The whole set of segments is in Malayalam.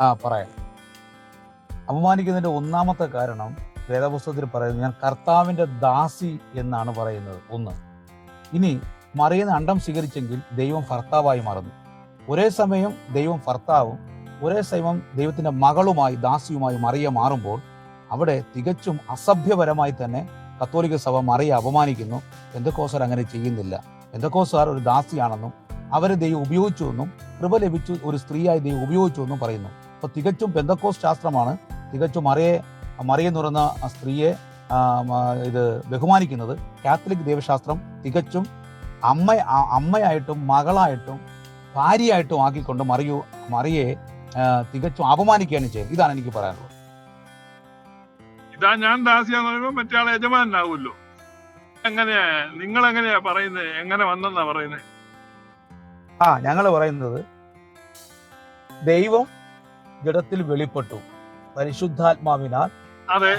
ആ പറയാം. അപമാനിക്കുന്നതിന്റെ ഒന്നാമത്തെ കാരണം വേദപുസ്തകത്തിൽ പറയുന്നത് ഞാൻ കർത്താവിന്റെ ദാസി എന്നാണ് പറയുന്നത്. ഒന്ന്. ഇനി മറിയുന്ന അണ്ടം സ്വീകരിച്ചെങ്കിൽ ദൈവം ഭർത്താവായി മാറുന്നു. ഒരേ സമയം ദൈവം ഭർത്താവും ഒരേ സമയം ദൈവത്തിന്റെ മകളുമായി ദാസിയുമായി മറിയ മാറുമ്പോൾ അവിടെ തികച്ചും അസഭ്യപരമായി തന്നെ കത്തോലിക്ക സഭ മറിയെ അപമാനിക്കുന്നു. എന്തൊക്കോസർ അങ്ങനെ ചെയ്യുന്നില്ല. എന്തൊക്കോസാർ ഒരു ദാസിയാണെന്നും അവരെ ദൈവം ഉപയോഗിച്ചു എന്നും കൃപ ലഭിച്ചു ഒരു സ്ത്രീയായി ദൈവം ഉപയോഗിച്ചു എന്നും പറയുന്നു. അപ്പൊ തികച്ചും ബെന്തക്കോസ് ശാസ്ത്രമാണ്. തികച്ചും മറിയെ മറിയെ എന്ന് പറയുന്ന ആ സ്ത്രീയെ ഇത് ബഹുമാനിക്കുന്നത് കാത്തലിക് ദൈവശാസ്ത്രം തികച്ചും അമ്മ അമ്മയായിട്ടും മകളായിട്ടും ഭാര്യയായിട്ടും ആക്കിക്കൊണ്ട് മറിയു മറിയെ തികച്ചും അപമാനിക്കുകയാണ് ചെയ്യുന്നത്. ഇതാണ് എനിക്ക് പറയാനുള്ളത്. ഇതാ ഞാൻ ദാസിയാന്ന് പറയുമ്പോ മറ്റേ ആളെ യജമാനാവുമല്ലോ എങ്ങനെയാ നിങ്ങൾ എങ്ങനെയാ പറയുന്നത് എങ്ങനെ വന്നെന്നാ പറയുന്നത് ആ ഞങ്ങൾ പറയുന്നത് ദൈവം ജഡത്തിൽ വെളിപ്പെട്ടു. പരിശുദ്ധാത്മാവിനാൽ. അതെ.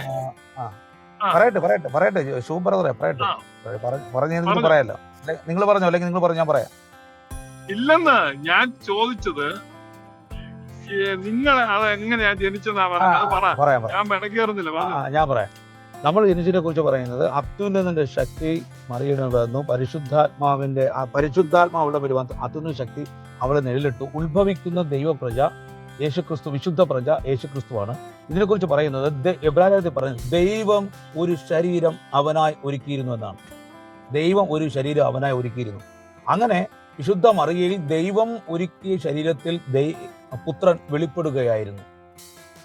പറയട്ടെ പറയട്ടെ പറയട്ടെ ശിവ ബ്രദറെ പറയട്ടെ. ആ. പറഞ്ഞു നിങ്ങൾ പറഞ്ഞോ. പറയാലോ? നിങ്ങൾ പറഞ്ഞോ അല്ലെങ്കിൽ നിങ്ങൾ പറഞ്ഞു ഞാൻ പറയാം. ഇല്ലെന്ന് ഞാൻ ചോദിച്ചത് നിങ്ങൾ അത് എങ്ങനെയാ ജനിച്ചെന്നാ പറഞ്ഞത്? ഞാൻ ഞാൻ പറയാം. നമ്മൾ ജനിച്ചതിനെ കുറിച്ച് പറയുന്നത് അത്യുന്നതിന്റെ ശക്തി മറിയുടെ വന്നു പരിശുദ്ധാത്മാവിന്റെ ആ പരിശുദ്ധാത്മാവുടെ വരുവാൻ അത്യുന്ന ശക്തി അവളെ നിഴലിട്ടു. ഉത്ഭവിക്കുന്ന ദൈവപ്രജ യേശുക്രിസ്തു വിശുദ്ധ പ്രജ യേശുക്രിസ്തുവാണ്. ഇതിനെക്കുറിച്ച് പറയുന്നത് എബ്രാഹിമത്തിൽ പറയുന്നത് ദൈവം ഒരു ശരീരം അവനായി ഒരുക്കിയിരുന്നു എന്നാണ്. ദൈവം ഒരു ശരീരം അവനായി ഒരുക്കിയിരുന്നു. അങ്ങനെ വിശുദ്ധ മറിയയിൽ ദൈവം ഒരുക്കിയ ശരീരത്തിൽ ദൈ- പുത്രൻ വെളിപ്പെടുകയായിരുന്നു.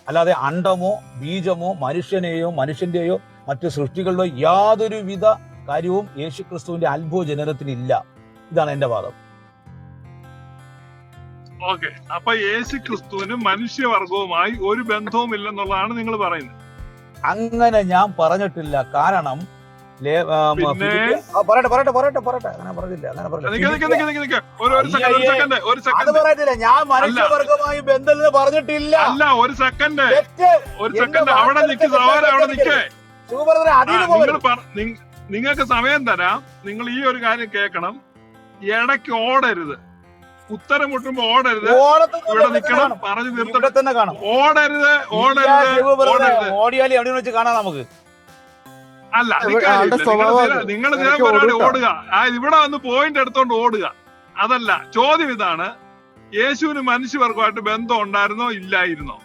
അല്ലാതെ അണ്ടമോ ബീജമോ മനുഷ്യനെയോ മനുഷ്യന്റെയോ മറ്റു സൃഷ്ടികളുടെ യാതൊരുവിധ കാര്യവും യേശുക്രിസ്തുവിന്റെ അത്ഭുത ജനനത്തിനില്ല ഇതാണ് എന്റെ വാദം. ഓക്കെ. അപ്പൊ യേശു ക്രിസ്തുവിന് മനുഷ്യവർഗവുമായി ഒരു ബന്ധവും ഇല്ലെന്നുള്ളതാണ് നിങ്ങൾ പറയുന്നത്. അങ്ങനെ ഞാൻ പറഞ്ഞിട്ടില്ല. കാരണം പറയട്ടെ പറയട്ടെ പറയട്ടെ പറയട്ടെ. അങ്ങനെ പറഞ്ഞില്ല അങ്ങനെ ഞാൻ മനുഷ്യവർഗമായി ബന്ധം പറഞ്ഞിട്ടില്ല. അല്ല ഒരു സെക്കൻഡ് ഒരു സെക്കൻഡ് അവിടെ അവിടെ നിങ്ങൾക്ക് സമയം തരാം. നിങ്ങൾ ഈ ഒരു കാര്യം കേൾക്കണം. ഇടയ്ക്ക് ഓടരുത്. ഉത്തരം മുട്ടുമ്പോ ഓടരുത് ഇവിടെ നിൽക്കണം പറഞ്ഞു നിർത്തണം തന്നെ കാണും. ഓടരുത് ഓടരുത് ഓടരുത്. ഓടിയാലേ എവിടെ വെച്ച് കാണാം നമുക്ക്. അല്ല ആളുടെ സ്വഭാവം നിങ്ങൾ ഞാൻ പരിപാടി ഓടുക. ആ ഇവിടെ വന്ന് പോയിന്റ് എടുത്തോണ്ട് ഓടുക. അതല്ല ചോദ്യം ഇതാണ് യേശുവിന് മനുഷ്യവർഗമായിട്ട് ബന്ധം ഉണ്ടായിരുന്നോ ഇല്ലായിരുന്നോ?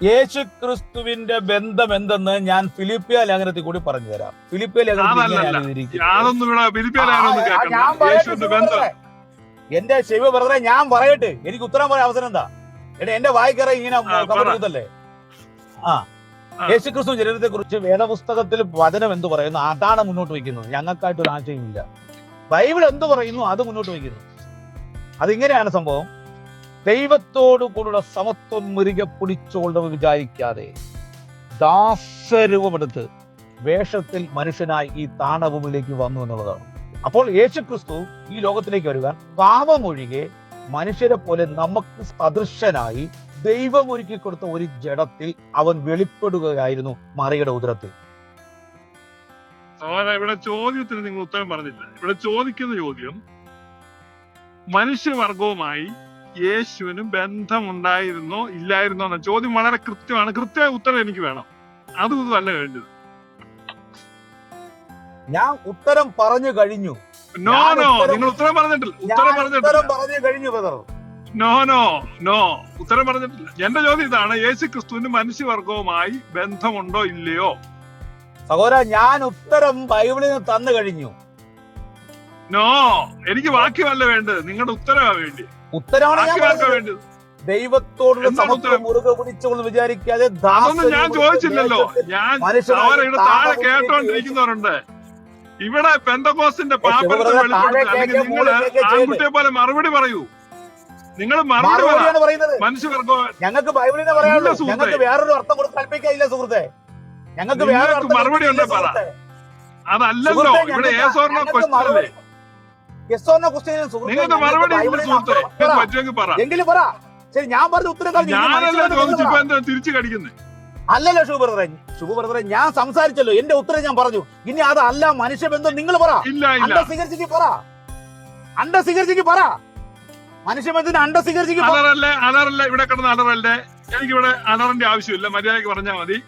യേശു ക്രിസ്തുവിന്റെ ബന്ധം എന്തെന്ന് ഞാൻ ഫിലിപ്പിയ ലേഖനത്തിൽ കൂടി പറഞ്ഞു തരാം ഫിലിപ്പിയ. ഇങ്ങനെയാണ് എഴുതിയിരിക്കുന്നത്. ഇവിടെ ഞാൻ പറയട്ടെ, യേശുവിന്റെ ബന്ധം. എന്റെ ശിവ ബ്രദറെ ഞാൻ പറയട്ടെ. എനിക്ക് ഉത്തരം പറയാൻ അവസരം എന്താ? എടാ എന്റെ വായിക്കറ ഇങ്ങനെ പറ. ആ. യേശുക്രിസ്തു യേശു ജനനത്തെ കുറിച്ച് വേദപുസ്തകത്തിൽ വചനം എന്ത് പറയുന്നു? അതാണ് മുന്നോട്ട് വയ്ക്കുന്നത്. ഞങ്ങൾക്കായിട്ട് ഒരു ആശയമില്ല ബൈബിൾ എന്ത് പറയുന്നു? അത് മുന്നോട്ട് വയ്ക്കുന്നു. അതിങ്ങനെയാണ് സംഭവം. ദൈവത്തോടു കൂടെ സമത്വം മുരുകെ പിടിച്ചുകൊണ്ടെന്ന് വിചാരിക്കാതെ ദാസരൂപമെടുത്ത് വേഷത്തിൽ മനുഷ്യനായി ഈ താണഭൂമിയിലേക്ക് വന്നു എന്നുള്ളതാണ്. അപ്പോൾ യേശുക്രിസ്തു ഈ ലോകത്തിലേക്ക് വരിക പാപമൊഴികെ മനുഷ്യരെ പോലെ നമുക്ക് സദൃശനായി ദൈവം ഒരുക്കി കൊടുത്ത ഒരു ജഡത്തിൽ അവൻ വെളിപ്പെടുകയായിരുന്നു മറിയുടെ ഉദരത്തിൽ. ഇവിടെ ചോദ്യത്തിന് നിങ്ങൾ ഉത്തരം പറഞ്ഞില്ല. ഇവിടെ ചോദിക്കുന്ന ചോദ്യം മനുഷ്യവർഗവുമായി യേശുവിന് ബന്ധമുണ്ടായിരുന്നോ ഇല്ലായിരുന്നോ എന്ന ചോദ്യം വളരെ കൃത്യമാണ്. കൃത്യമായ ഉത്തരം എനിക്ക് വേണം. അതും ഇതല്ല കഴിഞ്ഞത്. ഞാൻ ഉത്തരം പറഞ്ഞു കഴിഞ്ഞു. നോ നോ നിങ്ങൾ ഉത്തരം പറഞ്ഞിട്ടില്ല. ഉത്തരം ഉത്തരം പറഞ്ഞിട്ടില്ല. പറഞ്ഞു കഴിഞ്ഞു ബ്രദർ. നോ നോ നോ ഉത്തരം പറഞ്ഞിട്ടില്ല. എന്റെ ചോദ്യം ഇതാണ് യേശു ക്രിസ്തുവിന് മനുഷ്യവർഗവുമായി ബന്ധമുണ്ടോ ഇല്ലയോ? സഹോദര ഞാൻ ഉത്തരം ബൈബിളിൽ നിന്ന് തന്നു കഴിഞ്ഞു. നോ എനിക്ക് വാക്യമല്ല വേണ്ടത്. നിങ്ങളുടെ ഉത്തരവാ വേണ്ടി. ഉത്തരമാണ് ഞാൻ വാക്യമാർക്കാ പറഞ്ഞത്. വേണ്ടത്. ദൈവത്തോടുള്ള എന്താണ് സമത്വം ഉത്തരം? മുറുകെ പിടിച്ചുകൊണ്ട് വിചാരിക്കാതെ അതൊന്നും ഞാൻ ചോദിച്ചില്ലല്ലോ. ഞാൻ മനുഷ്യനായി അവരുടെ താഴെ താണഭൂമിയിലേക്ക് കേട്ടോണ്ടിരിക്കുന്നവരുണ്ട്. ഇവിടെ പെന്തകോസിന്റെ പാപ്പത്തെ വെളിപ്പെടുത്തുക അല്ലെങ്കിൽ നിങ്ങൾ ആൺകുട്ടിയെ പോലെ മറുപടി പറയൂ. നിങ്ങൾ മറുപടി പറ. പറയുന്നത്. മനുഷ്യവർഗോ ഞങ്ങൾക്ക് ബൈബിളിനെ പറയാനുള്ളൂ. ഞങ്ങൾക്ക് വേറൊരു അർത്ഥം കൊടുത്ത് കൽപ്പിക്കാനില്ല സുഹൃത്തെ. ഞങ്ങൾക്ക് വേറെ മറുപടി ഉണ്ട് പറ. അതല്ലല്ലോ. ഇവിടെ ഏസോറിനെ ക്വസ്റ്റ്യൻ നിങ്ങൾക്ക് മറുപടി. പറ്റുമെങ്കിൽ പറ. എങ്കിലും പറ. ശരി ഞാൻ പറഞ്ഞ ഉത്തരം ഞാനല്ലേ ചോദിച്ചപ്പോ എന്താ തിരിച്ചു കടിക്കുന്നത് അല്ലല്ലോ ഷൂബർ ബ്രദറെ. ശുഭ ബ്രദറെ ഞാൻ സംസാരിച്ചല്ലോ. എന്റെ ഉത്തരം ഞാൻ പറഞ്ഞു. ഇനി അതല്ല മനുഷ്യബന്ധം നിങ്ങൾ പറ. അണ്ട സ്വീകരിച്ചെങ്കിൽ പറ. അണ്ട സ്വീകരിച്ചെങ്കിൽ പറ. മനുഷ്യബന്ധത്തിന് അണ്ട സ്വീകരിച്ചു അലറല്ലേ അലറല്ലേ? ഇവിടെ കിടന്ന് അലറല്ലേ? എനിക്കിവിടെ അലറിന്റെ ആവശ്യമില്ല. മര്യാദയ്ക്ക് പറഞ്ഞാൽ മതി.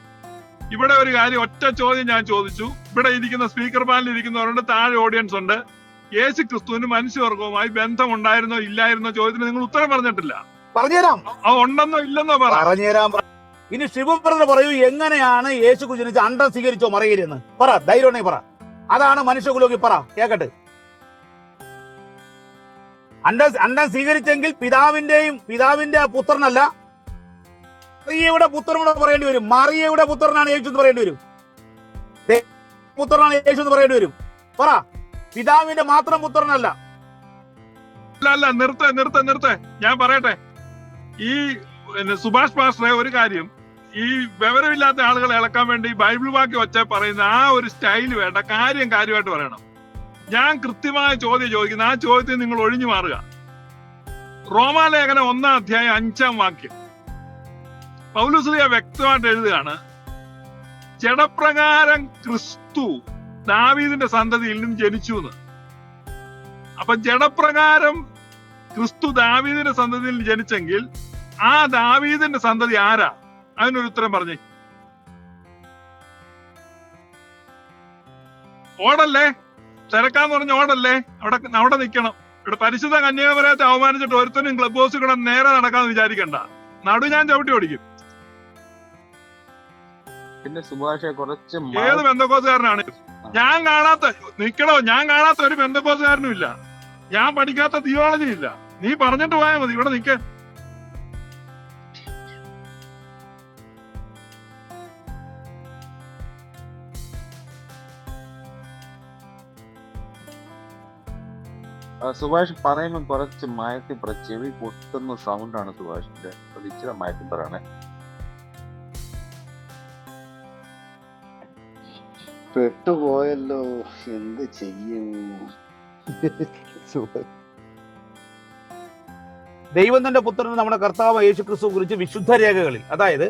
ഇവിടെ ഒരു കാര്യം ഒറ്റ ചോദ്യം ഞാൻ ചോദിച്ചു. ഇവിടെ ഇരിക്കുന്ന സ്പീക്കർ പാനലിൽ ഇരിക്കുന്നവരുണ്ട് താഴെ ഓഡിയൻസ് ഉണ്ട്. യേശു ക്രിസ്തുവിന് മനുഷ്യവർഗവുമായി ബന്ധമുണ്ടായിരുന്നോ ഇല്ലായിരുന്നോ ചോദ്യത്തിന് നിങ്ങൾ ഉത്തരം പറഞ്ഞിട്ടില്ല. പറഞ്ഞുതരാം. ഉണ്ടെന്നോ ഇല്ലെന്നോ പറ. പറഞ്ഞുതരാം ഇനി ശിവപ്രദർ പറയൂ എങ്ങനെയാണ് യേശു കുജനിച്ച് അണ്ടം സ്വീകരിച്ചോ മറിയരുന്ന് പറ ധൈര്യം പറ. അതാണ് മനുഷ്യകുലോകി പറ കേക്കട്ടെ. അണ്ടം അണ്ടം സ്വീകരിച്ചെങ്കിൽ പിതാവിന്റെയും പിതാവിന്റെ പുത്രനല്ല മറിയയുടെ പുത്രനോട് പറയേണ്ടി വരും. മറിയയുടെ പുത്രനാണ് യേശു എന്ന് പറയേണ്ടി വരും. പുത്രനാണ് യേശു എന്ന് പറയേണ്ടി വരും. പറ പിതാവിന്റെ മാത്രം പുത്രനല്ല. അല്ല നിർത്തെ നിർത്തെ നിർത്ത. ഞാൻ പറയട്ടെ. ഈ സുഭാഷ് പാസ്റ്ററെ ഒരു കാര്യം ഈ വിവരമില്ലാത്ത ആളുകളെ ഇളക്കാൻ വേണ്ടി ബൈബിൾ വാക്യം വച്ച പറയുന്ന ആ ഒരു സ്റ്റൈൽ വേണ്ട കാര്യം കാര്യമായിട്ട് പറയണം. ഞാൻ കൃത്യമായ ചോദ്യം ചോദിക്കുന്നു. ആ ചോദ്യത്തിൽ നിങ്ങൾ ഒഴിഞ്ഞു മാറുക. റോമാലേഖനം ഒന്നാം അധ്യായം അഞ്ചാം വാക്യം. പൗലുസ്ലിയ വ്യക്തമായിട്ട് എഴുതുകയാണ്. ജഡപ്രകാരം ക്രിസ്തു ദാവീദിന്റെ സന്തതിയിൽ നിന്നും ജനിച്ചു എന്ന്. അപ്പൊ ജഡപ്രകാരം ക്രിസ്തു ദാവീദിന്റെ സന്തതിയിൽ ജനിച്ചെങ്കിൽ ആ ദാവീദിന്റെ സന്തതി ആരാ? അതിനൊരു ഉത്തരം പറഞ്ഞേ. ഓടല്ലേ? തിരക്കാന്ന് പറഞ്ഞ ഓടല്ലേ? അവിടെ അവിടെ നിൽക്കണം ഇവിടെ പരിശുദ്ധ കന്യാകുമാരത്തെ അവമാനിച്ചിട്ട് ഒരുത്തനും ക്ലബ് ഹൗസ് കൂടെ നേരെ നടക്കാന്ന് വിചാരിക്കണ്ട. നടു ഞാൻ ചവിട്ടി ഓടിക്കും. പിന്നെ സുഭാഷ കുറച്ച് ഏത് ബന്ധക്കോസുകാരനാണ്? ഞാൻ കാണാത്ത നിക്കണോ ഞാൻ കാണാത്ത ഒരു ബന്ധക്കോസുകാരനും ഇല്ല ഞാൻ പഠിക്കാത്ത തിയോളജി ഇല്ല. നീ പറഞ്ഞിട്ട് പോയാൽ മതി. ഇവിടെ നിക്ക. സുഭാഷ് പറയുമ്പോൾ കുറച്ച് മയത്തി ചെവി പൊട്ടുന്ന സൗണ്ടാണ് സുഭാഷിന്റെ. അത് ഇച്ചിരി മയത്തി പറയണേ. പെട്ടുപോയല്ലോ എന്ത് ചെയ്യും? ദൈവം തന്റെ പുത്രനും നമ്മുടെ കർത്താവ് യേശു ക്രിസ്തു കുറിച്ച് വിശുദ്ധ രേഖകളിൽ അതായത്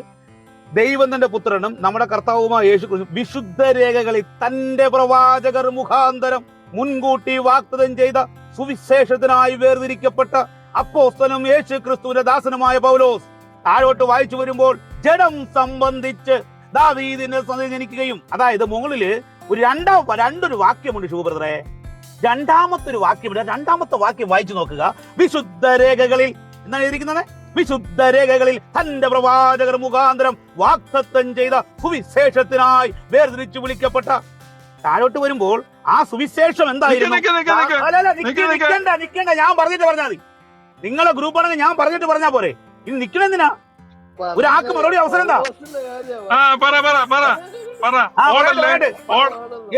ദൈവം തന്റെ പുത്രനും നമ്മുടെ കർത്താവുമായ യേശു ക്രിസ്തു വിശുദ്ധ രേഖകളിൽ തന്റെ പ്രവാചകർ മുഖാന്തരം മുൻകൂട്ടി വാഗ്ദത്തം ചെയ്ത സുവിശേഷത്തിനായി വേർതിരിക്കപ്പെട്ട അപ്പോസ്തലും യേശു ക്രിസ്തുവിന്റെ ദാസനുമായ പൗലോസ് താഴോട്ട് വായിച്ചു വരുമ്പോൾ ജഡം സംബന്ധിച്ച് ദാവീദിനെ ജനിക്കുകയും അതായത് മുകളിൽ ഒരു രണ്ടാം രണ്ടൊരു വാക്യമുണ്ട് ശുഭപ്രദേ രണ്ടാമത്തെ ഒരു വാക്യമുണ്ട്. രണ്ടാമത്തെ വാക്യം വായിച്ചു നോക്കുക. വിശുദ്ധ രേഖകളിൽ എന്താണ് എഴുതിയിരിക്കുന്നത്? വിശുദ്ധ രേഖകളിൽ തന്റെ പ്രവാചകർ മുഖാന്തരം വാക്തത്വം ചെയ്ത സുവിശേഷത്തിനായി വേർതിരിച്ചു വിളിക്കപ്പെട്ട. താഴോട്ട് വരുമ്പോൾ ആ സുവിശേഷം എന്തായിരുന്നു. നിക്കണ്ട ഞാൻ പറഞ്ഞിട്ട് പറഞ്ഞാൽ മതി. നിങ്ങളെ ഗ്രൂപ്പ് ആണെങ്കിൽ ഞാൻ പറഞ്ഞിട്ട് പറഞ്ഞാ പോരെ. ഇനി നിക്കണെന്തിനാ ഒരാൾക്ക് മറുപടി അവസരം എന്താ?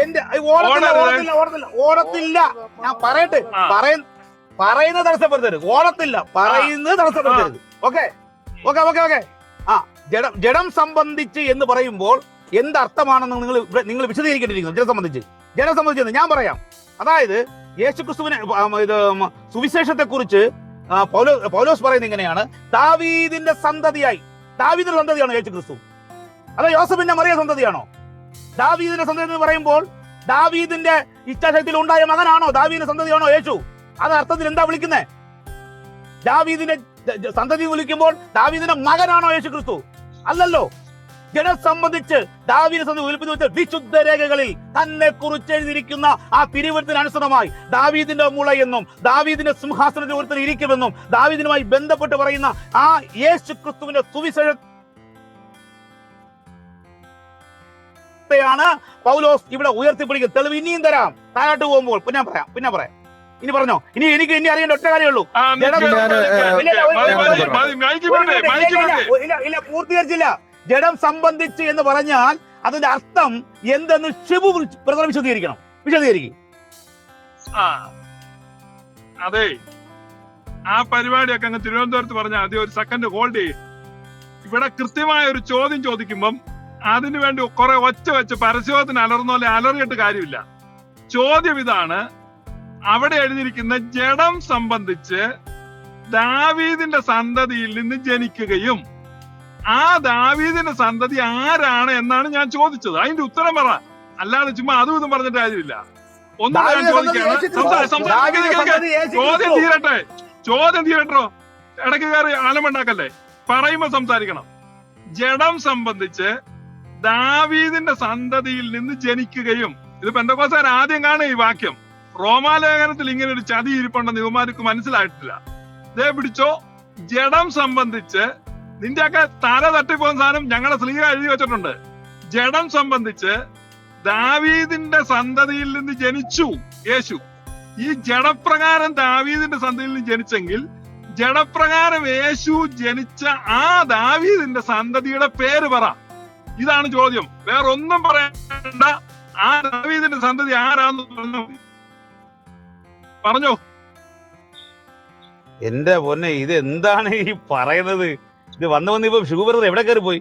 എന്റെ ഓടത്തില്ല ഓടത്തില്ല ഓടത്തില്ല. ഓടത്തില്ല. ഞാൻ പറയട്ടെ. പറയ പറയുന്നത് തടസ്സപ്പെടുത്തരുത്. ഓടത്തില്ല. പറയുന്നത് തടസ്സപ്പെടുത്തരുത്. ഓക്കെ? Okay okay okay. ആ ജഡം ജഡം സംബന്ധിച്ച് എന്ന് പറയുമ്പോൾ എന്ത് അർത്ഥമാണെന്ന് നിങ്ങൾ നിങ്ങൾ വിശദീകരിക്കേണ്ടിയിരിക്കുന്നു. ജഡം സംബന്ധിച്ച്. സംബന്ധിച്ചത് ഞാൻ പറയാം. അതായത് യേശുക്രിസ്തുവിനെ ഇത് സുവിശേഷത്തെ കുറിച്ച് പൗലോ പൗലോസ് പറയുന്നത് ഇങ്ങനെയാണ്. ദാവീദിന്റെ സന്തതിയായി. ദാവീദിന്റെ സന്തതിയാണോ യേശുക്രിസ്തു? അതോ യോസഫിന്റെ മറിയ സന്തതിയാണോ? ദാവീദിന്റെ സന്തതി എന്ന് പറയുമ്പോൾ ദാവീദിന്റെ ഇച്ഛാശക്തിയിൽ ഉണ്ടായ മകനാണോ? ദാവീദിന്റെ സന്തതിയാണോ യേശു? അത് അർത്ഥത്തിൽ എന്താ വിളിക്കുന്നേ? ദാവീദിന്റെ സന്തതി വിളിക്കുമ്പോൾ ദാവീദിന്റെ മകനാണോ യേശു ക്രിസ്തു അല്ലല്ലോ. ജനം സംബന്ധിച്ച് ദാവീദിനെ സംബന്ധിച്ച് വെച്ച വിശുദ്ധ രേഖകളിൽ തന്നെ കുറിച്ചെഴുതിയിരിക്കുന്ന ആ തിരുവനന്തപുരത്തിന് അനുസൃതമായി ദാവീദിന്റെ മുളയെന്നും ദാവീദിന്റെ സിംഹാസനത്തിൽ ഒരുത്തർ ഇരിക്കുമെന്നും ദാവീദിനുമായി ബന്ധപ്പെട്ട് പറയുന്ന ആ യേശു ക്രിസ്തുവിന്റെ സുവിശേഷ ാണ് പൗലോസ് ഇവിടെ ഉയർത്തിപ്പിടിക്കുന്നത് തെളിവ് ഇനിയും തരാം താഴോട്ട് പോകുമ്പോൾ പിന്നെ പറയാം പിന്നെ പറയാം ഇനി പറഞ്ഞോ ഇനി എനിക്ക് ഇനി അറിയേണ്ട ഒറ്റ കാര്യമുള്ളൂ പൂർത്തീകരിച്ചില്ല ജഡം സംബന്ധിച്ച് എന്ന് പറഞ്ഞാൽ അതിന്റെ അർത്ഥം എന്തെന്ന് ഷിബു പ്രധാന വിശദീകരിക്കണം. വിശദീകരിക്കും. അതെ. ആ പരിപാടിയൊക്കെ അങ്ങ് തിരുവനന്തപുരത്ത് പറഞ്ഞ ആദ്യം ഒരു സെക്കൻഡ് ഹോൾഡ് ചെയ്യും. ഇവിടെ കൃത്യമായ ഒരു ചോദ്യം ചോദിക്കുമ്പം അതിനു വേണ്ടി കുറെ ഒച്ച വെച്ച് പരസ്യത്തിന് അലർന്ന പോലെ അലറിയിട്ട് കാര്യമില്ല. ചോദ്യം ഇതാണ്. അവിടെ എഴുതിയിരിക്കുന്ന ജഡം സംബന്ധിച്ച് ദാവീദിന്റെ സന്തതിയിൽ നിന്ന് ജനിക്കുകയും ആ ദാവീദിന്റെ സന്തതി ആരാണ് എന്നാണ് ഞാൻ ചോദിച്ചത്. അതിന്റെ ഉത്തരം പറ. അല്ലാതെ ചുമ്മാ അതും ഇതും പറഞ്ഞിട്ട് കാര്യമില്ല. ഒന്നും ഞാൻ ചോദ്യം. തീരട്ടെ. ചോദ്യം തീരട്ടോ. ഇടയ്ക്ക് കയറി ആലമുണ്ടാക്കല്ലേ? പറയുമ്പോ സംസാരിക്കണം. ജഡം സംബന്ധിച്ച് ദാവീദിന്റെ സന്തതിയിൽ നിന്ന് ജനിക്കുകയും ഇത് പെന്തക്കോസാർ ആദ്യം കാണും ഈ വാക്യം. റോമാലേഖനത്തിൽ ഇങ്ങനെ ഒരു ചതി ഇരിപ്പുണ്ടെന്ന് ഇവമാർക്ക് മനസ്സിലായിട്ടില്ല. ദേ പിടിച്ചോ. ജഡം സംബന്ധിച്ച് നിന്റെയൊക്കെ തല തട്ടിപ്പോകുന്ന സാധനം ഞങ്ങളെ സ്ലീവ് എഴുതി വെച്ചിട്ടുണ്ട്. ജഡം സംബന്ധിച്ച് ദാവീദിന്റെ സന്തതിയിൽ നിന്ന് ജനിച്ചു യേശു. ഈ ജഡപ്രകാരം ദാവീദിന്റെ സന്തതിയിൽ നിന്ന് ജനിച്ചെങ്കിൽ ജഡപ്രകാരം യേശു ജനിച്ച ആ ദാവീദിന്റെ സന്തതിയുടെ പേര് പറ. ഇതാണ് ചോദ്യം. വേറെ ഒന്നും പറയണ്ട. ആ ദാവീദിന്റെ സന്തതി ആരാന്ന് പറഞ്ഞു. പറഞ്ഞോ. എന്റെ പൊന്നെ ഇത് എന്താണ് ഈ പറയുന്നത്? ഇത് വന്ന് വന്ന് ഇപ്പൊ ബ്രദർ എവിടെ കയറി പോയി?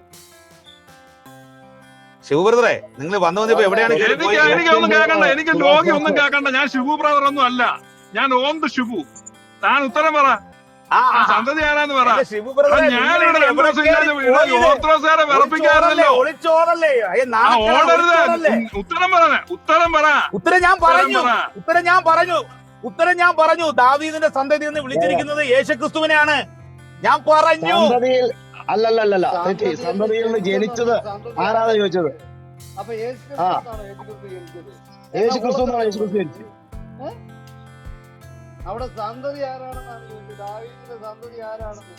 ശിവബ്രദറെ നിങ്ങൾ വന്ന് വന്ന് ഇപ്പൊ എവിടെയാണ് എനിക്ക് കേൾക്കണ്ട ലോകി ഒന്നും കേൾക്കണ്ട ഞാൻ ശിവു ബ്രദർ ഒന്നും അല്ല. ഞാൻ ഓം ദ ശിവു താൻ ഉത്തരം പറ. സന്തതി ആരാന്ന് പറ. ഞാനിവിടെ? ഓർത്തഡോക്സുകാരെ വിറപ്പിക്കാറില്ലല്ലോ ഓടരുത്. ഉത്തരം ഉത്തരം പറ. ഉത്തരം ഞാൻ പറഞ്ഞു ഉത്തരം ഞാൻ പറഞ്ഞു ഉത്തരം ഞാൻ പറഞ്ഞു. ദാവീദിന്റെ സന്തതി എന്ന് വിളിച്ചിരിക്കുന്നത് യേശുക്രിസ്തുവിനെയാണ്. ഞാൻ പറഞ്ഞു. സന്തതിയിൽ അല്ലല്ലല്ല തെറ്റി സന്തതിയിൽ നിന്ന് ജനിച്ചത് ആരാണ് ചോദിച്ചത്? ആ. യേശു ക്രിസ്തു എന്നാണ് യേശു ക്രിസ്തു ജനിച്ചത്. അവിടെ സന്തതി ആരാണെന്നാണ് ചോദിച്ചത്? ദാവീദിന്റെ സന്തതി ആരാണെന്ന്?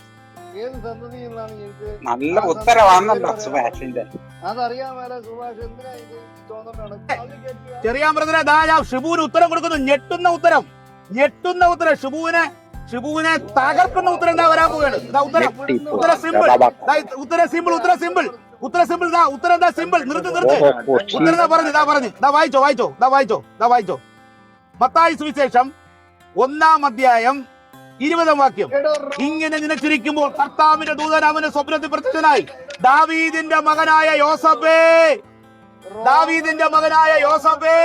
ഏത് സന്തതിയിൽ നിന്നാണ് ചോദിച്ചത് നല്ല ഉത്തരവാണല്ലോ സന്തതി സുഭാഷിന്റെ. അതറിയാൻ മേലെ സുഭാഷ് എന്തിനാ ഇത് ചെറിയ ദാ ഷിബുവിന് ഉത്തരം കൊടുക്കുന്നു. ഞെട്ടുന്ന ഉത്തരം. ഞെട്ടുന്ന ഉത്തരം. ഷിബുവിനെ ഷിബുവിനെ തകർക്കുന്ന ഉത്തരം എന്താ വരാൻ പോവുകയാണ്. ഉത്തരം. ഉത്തരം സിമ്പിൾ. ഉത്തര സിമ്പിൾ ഉത്തരം സിമ്പിൾ. ഉത്തരം സിമ്പിൾ ദാ ഉത്തരം എന്താ സിമ്പിൾ. നിർത്ത് നിർത്ത്. ഉത്തരം ദാ പറഞ്ഞു ഇതാ പറഞ്ഞു. ദാ വായിച്ചോ വായിച്ചോ ദാ വായിച്ചോ ദാ വായിച്ചോ. മത്തായി സുവിശേഷം ഒന്നാം അധ്യായം ഇരുപതാം വാക്യം. ഇങ്ങനെ നിനച്ചിരിക്കുമ്പോൾ കർത്താവിന്റെ ദൂതൻ അവന് സ്വപ്നത്തിൽ പ്രത്യക്ഷനായി. ദാവീദിന്റെ മകനായ യോസഫേ. ദാവീദിന്റെ മകനായ യോസഫേ.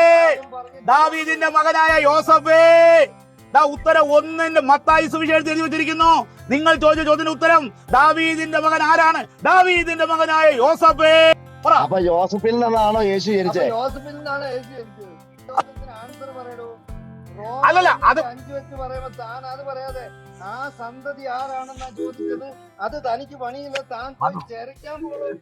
ദാവീദിന്റെ മകനായ യോസഫേ. ദാ ഉത്തരം ഒന്നിന്റെ മത്തായി സുവിശേഷത്തിൽ എഴുതി വെച്ചിരിക്കുന്നു. നിങ്ങൾ ചോദിച്ച ചോദ്യത്തിന് ഉത്തരം ദാവീദിന്റെ മകൻ ആരാണ്? ദാവീദിന്റെ മകനായ യോസഫേ. അപ്പൊ യോസഫിൽ നിന്നാണോ യേശു ജനിച്ചത് യോസഫിൽ നിന്നാണ് യേശു ജനിച്ചത്? ആൻസർ പറയടോ. അല്ലല്ല, അത് അഞ്ചു വെച്ച് പറയുമ്പോ താൻ അത് പറയാതെ ആ സന്തതി ആരാണെന്നാ ചോദിച്ചത്? അത് തനിക്ക് പണിയില്ല താൻ പോയി ചേരയ്ക്കാൻ പോകും